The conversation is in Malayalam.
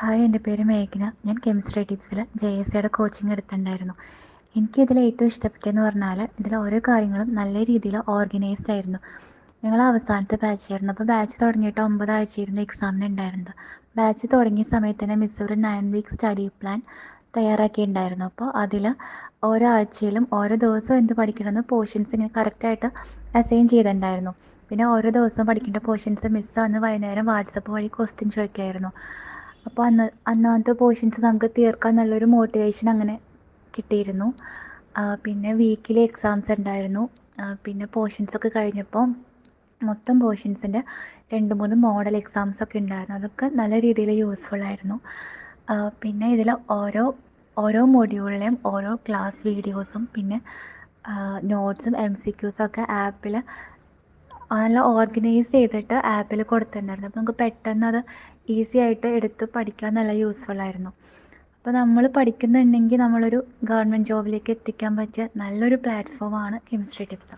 ഹായ് എന്റെ പേര് മേഘന. ഞാൻ കെമിസ്ട്രി ടിപ്സിൽ ജെ എസ് സിയുടെ കോച്ചിങ് എടുത്തിട്ടുണ്ടായിരുന്നു. എനിക്കിതിൽ ഏറ്റവും ഇഷ്ടപ്പെട്ടതെന്ന് പറഞ്ഞാൽ ഇതിൽ ഓരോ കാര്യങ്ങളും നല്ല രീതിയിൽ ഓർഗനൈസ്ഡ് ആയിരുന്നു. ഞങ്ങൾ അവസാനത്തെ ബാച്ചായിരുന്നു അപ്പോൾ ബാച്ച് തുടങ്ങിയിട്ട് ഒമ്പതാഴ്ചയായിരുന്നു എക്സാമിന് ഉണ്ടായിരുന്നത്. ബാച്ച് തുടങ്ങിയ സമയത്ത് തന്നെ മിസ് ഒരു നയൻ വീക്ക് സ്റ്റഡി പ്ലാൻ തയ്യാറാക്കിയിട്ടുണ്ടായിരുന്നു. അപ്പോൾ അതിൽ ഓരോ ആഴ്ചയിലും ഓരോ ദിവസം എന്ത് പഠിക്കണമെന്ന് പോർഷൻസ് ഇങ്ങനെ കറക്റ്റായിട്ട് അസൈൻ ചെയ്തിട്ടുണ്ടായിരുന്നു. പിന്നെ ഓരോ ദിവസവും പഠിക്കേണ്ട പോർഷൻസ് മിസ് അന്ന് വൈകുന്നേരം വാട്സപ്പ് വഴി ക്വസ്റ്റ്യൻ ചോദിക്കുമായിരുന്നു അപ്പോൾ അന്ന് അന്നത്തെ പോർഷൻസ് നമുക്ക് തീർക്കാൻ നല്ലൊരു മോട്ടിവേഷൻ അങ്ങനെ കിട്ടിയിരുന്നു. പിന്നെ വീക്കിലി എക്സാംസ് ഉണ്ടായിരുന്നു. പിന്നെ പോർഷൻസ് ഒക്കെ കഴിഞ്ഞപ്പോൾ മൊത്തം പോർഷൻസിന്റെ രണ്ട് മൂന്ന് മോഡൽ എക്സാംസ് ഒക്കെ ഉണ്ടായിരുന്നു. അതൊക്കെ നല്ല രീതിയിൽ യൂസ്ഫുൾ ആയിരുന്നു. പിന്നെ ഇതിൽ ഓരോ ഓരോ മൊഡ്യൂളിലെയും ഓരോ ക്ലാസ് വീഡിയോസും പിന്നെ നോട്ട്സും എം സി ക്യൂസും ഒക്കെ ആപ്പിൽ നല്ല ഓർഗനൈസ് ചെയ്തിട്ട് ആപ്പിൽ കൊടുത്തിട്ടുണ്ടായിരുന്നു. അപ്പോൾ നമുക്ക് പെട്ടെന്ന് അത് ഈസി ആയിട്ട് എടുത്ത് പഠിക്കാൻ നല്ല യൂസ്ഫുൾ ആയിരുന്നു. അപ്പോൾ നമ്മൾ പഠിക്കുന്നുണ്ടെങ്കിൽ നമ്മളൊരു ഗവൺമെന്റ് ജോബിലേക്ക് എത്തിക്കാൻ പറ്റിയ നല്ലൊരു പ്ലാറ്റ്ഫോമാണ് കെമിസ്ട്രി ടിപ്സ്